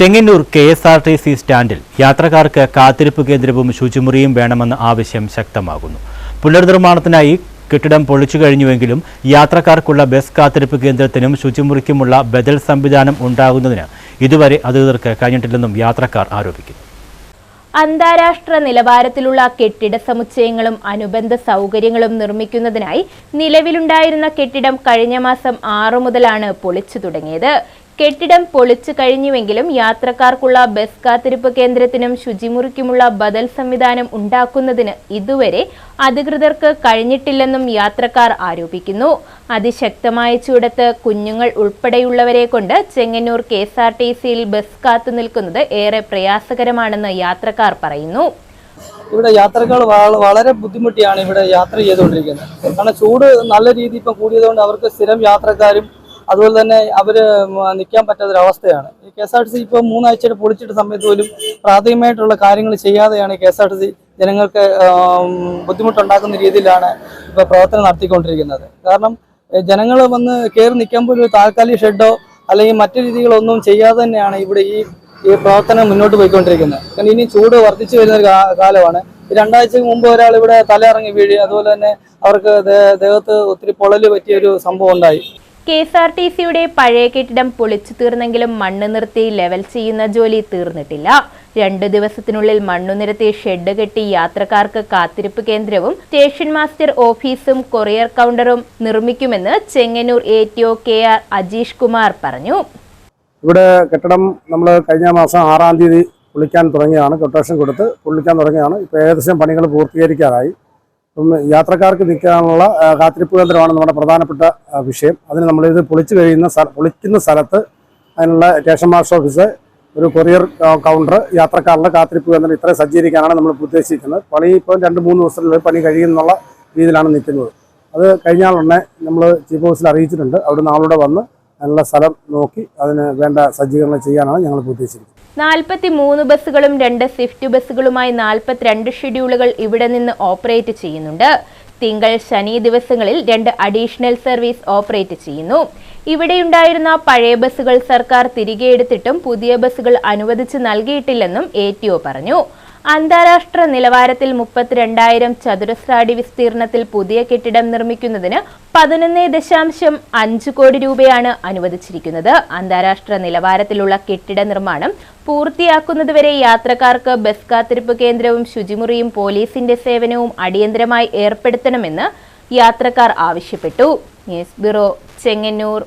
Chengannur K S R T C സ്റ്റാൻഡിൽ യാത്രക്കാർക്ക് കാത്തിരിപ്പ് കേന്ദ്രവും ശുചിമുറിയും വേണമെന്ന ആവശ്യം ശക്തമാകുന്നു. പുനർനിർമ്മാണത്തിനായി കെട്ടിടം പൊളിച്ചു കഴിഞ്ഞുവെങ്കിലും യാത്രക്കാർക്കുള്ള ബസ് കാത്തിരിപ്പ് കേന്ദ്രത്തിനും ശുചിമുറിക്കുമുള്ള ബദൽ സംവിധാനം ഉണ്ടാകുന്നതിന് ഇതുവരെ അധികൃതർക്ക് കഴിഞ്ഞിട്ടില്ലെന്നും യാത്രക്കാർ ആരോപിക്കുന്നു. അന്താരാഷ്ട്ര നിലവാരത്തിലുള്ള കെട്ടിട സമുച്ചയങ്ങളും അനുബന്ധ സൗകര്യങ്ങളും നിർമ്മിക്കുന്നതിനായി നിലവിലുണ്ടായിരുന്ന കെട്ടിടം കഴിഞ്ഞ മാസം ആറു മുതലാണ് പൊളിച്ചു തുടങ്ങിയത്. കെട്ടിടം പൊളിച്ചു കഴിഞ്ഞുവെങ്കിലും യാത്രക്കാർക്കുള്ള ബസ് കാത്തിരിപ്പ് കേന്ദ്രത്തിനും ശുചിമുറിക്കുമുള്ള ബദൽ സംവിധാനം ഉണ്ടാക്കുന്നതിന് ഇതുവരെ അധികൃതർക്ക് കഴിഞ്ഞിട്ടില്ലെന്നും യാത്രക്കാർ ആരോപിക്കുന്നു. അതിശക്തമായ ചൂടത്ത് കുഞ്ഞുങ്ങൾ ഉൾപ്പെടെയുള്ളവരെ കൊണ്ട് Chengannur K S R T സിയിൽ ബസ് കാത്തു നിൽക്കുന്നത് ഏറെ പ്രയാസകരമാണെന്ന് യാത്രക്കാർ പറയുന്നു. ഇവിടെ യാത്രക്കാർ വളരെ ബുദ്ധിമുട്ടിയാണ് ഇവിടെ യാത്ര ചെയ്തുകൊണ്ടിരിക്കുന്നത്. കാരണം ചൂട് നല്ല രീതിയിൽ ഇപ്പം കൂടിയതുകൊണ്ട് അവർക്ക് സ്ഥിരം യാത്രക്കാരും അതുപോലെ തന്നെ അവർ നിൽക്കാൻ പറ്റാത്തൊരവസ്ഥയാണ്. K S R T C ഇപ്പോൾ മൂന്നാഴ്ചയുടെ പൊളിച്ചിട്ട സമയത്ത് പോലും പ്രാഥമികമായിട്ടുള്ള കാര്യങ്ങൾ ചെയ്യാതെയാണ് K S R T C ജനങ്ങൾക്ക് ബുദ്ധിമുട്ടുണ്ടാക്കുന്ന രീതിയിലാണ് ഇപ്പോൾ പ്രവർത്തനം നടത്തിക്കൊണ്ടിരിക്കുന്നത്. കാരണം ജനങ്ങൾ വന്ന് കയറി നിൽക്കാൻ പോലും ഒരു താൽക്കാലിക ഷെഡോ അല്ലെങ്കിൽ മറ്റു രീതികളൊന്നും ചെയ്യാതെ തന്നെയാണ് ഇവിടെ ഈ ഈ പ്രവർത്തനം മുന്നോട്ട് പോയിക്കൊണ്ടിരിക്കുന്നത്. കാരണം ഇനി ചൂട് വർദ്ധിച്ചു വരുന്ന ഒരു കാലമാണ്. രണ്ടാഴ്ച മുമ്പ് ഒരാൾ ഇവിടെ തലയിറങ്ങി വീഴി അതുപോലെ തന്നെ അവർക്ക് ദേഹത്ത് ഒത്തിരി പൊളൽ പറ്റിയ ഒരു സംഭവം ഉണ്ടായി. കെ എസ് ആർ ടി സിയുടെ പഴയ കെട്ടിടം പൊളിച്ചു തീർന്നെങ്കിലും മണ്ണ് നിർത്തി ലെവൽ ചെയ്യുന്ന ജോലി തീർന്നിട്ടില്ല. രണ്ടു ദിവസത്തിനുള്ളിൽ മണ്ണു നിരത്തി ഷെഡ് കെട്ടി യാത്രക്കാർക്ക് കാത്തിരിപ്പ് കേന്ദ്രവും സ്റ്റേഷൻ മാസ്റ്റർ ഓഫീസും കൊറിയർ കൗണ്ടറും നിർമ്മിക്കുമെന്ന് Chengannur A T O K R Ajeesh Kumar പറഞ്ഞു. ഇവിടെ കെട്ടിടം നമ്മൾ കഴിഞ്ഞ മാസം ആറാം തീയതി പൊളിക്കാൻ തുടങ്ങിയതാണ്. കൊട്ടേഷൻ കൊടുത്ത് പൊളിക്കാൻ തുടങ്ങിയതാണ്. ഇപ്പോൾ ഏകദേശം പണികൾ പൂർത്തീകരിക്കാറായി. യാത്രക്കാർക്ക് നിൽക്കാനുള്ള കാത്തിരിപ്പ് കേന്ദ്രമാണ് നമ്മുടെ പ്രധാനപ്പെട്ട വിഷയം. അതിന് നമ്മളിത് പൊളിച്ചു കഴിയുന്ന പൊളിക്കുന്ന സ്ഥലത്ത് അതിനുള്ള സ്റ്റേഷൻ മാസ്റ്റർ ഓഫീസ് ഒരു കൊറിയർ കൗണ്ടർ യാത്രക്കാരുടെ കാത്തിരിപ്പ് കേന്ദ്രം ഇത്രയും സജ്ജീകരിക്കാനാണ് നമ്മൾ ഉദ്ദേശിക്കുന്നത്. പണി ഇപ്പോൾ രണ്ട് മൂന്ന് ദിവസത്തിൽ പണി കഴിയുന്നുള്ള രീതിയിലാണ് നിൽക്കുന്നത്. അത് കഴിഞ്ഞാൽ ഉടനെ നമ്മൾ ചീഫ് ഓഫീസിൽ അറിയിച്ചിട്ടുണ്ട്. അവിടെ നാളെ വന്ന് അതിനുള്ള സ്ഥലം നോക്കി അതിന് വേണ്ട സജ്ജീകരണം ചെയ്യാനാണ് ഞങ്ങൾ ഉദ്ദേശിച്ചിരിക്കുന്നത്. നാൽപ്പത്തി മൂന്ന് ബസ്സുകളും രണ്ട് സ്വിഫ്റ്റ് ബസ്സുകളുമായി നാൽപ്പത്തിരണ്ട് ഷെഡ്യൂളുകൾ ഇവിടെ നിന്ന് ഓപ്പറേറ്റ് ചെയ്യുന്നുണ്ട്. തിങ്കൾ ശനി ദിവസങ്ങളിൽ രണ്ട് അഡീഷണൽ സർവീസ് ഓപ്പറേറ്റ് ചെയ്യുന്നു. ഇവിടെയുണ്ടായിരുന്ന പഴയ ബസ്സുകൾ സർക്കാർ തിരികെ എടുത്തിട്ടും പുതിയ ബസ്സുകൾ അനുവദിച്ച് നൽകിയിട്ടില്ലെന്നും എ പറഞ്ഞു. അന്താരാഷ്ട്ര നിലവാരത്തിൽ മുപ്പത്തിരണ്ടായിരം ചതുരശ്രാടി വിസ്തീർണത്തിൽ പുതിയ കെട്ടിടം നിർമ്മിക്കുന്നതിന് പതിനൊന്ന് ദശാംശം അഞ്ച് കോടി രൂപയാണ് അനുവദിച്ചിരിക്കുന്നത്. അന്താരാഷ്ട്ര നിലവാരത്തിലുള്ള കെട്ടിട നിർമ്മാണം പൂർത്തിയാക്കുന്നതുവരെ യാത്രക്കാർക്ക് ബസ് കാത്തിരിപ്പ് കേന്ദ്രവും ശുചിമുറിയും പോലീസിന്റെ സേവനവും അടിയന്തരമായി ഏർപ്പെടുത്തണമെന്ന് യാത്രക്കാർ ആവശ്യപ്പെട്ടു. News bureau Chengannur.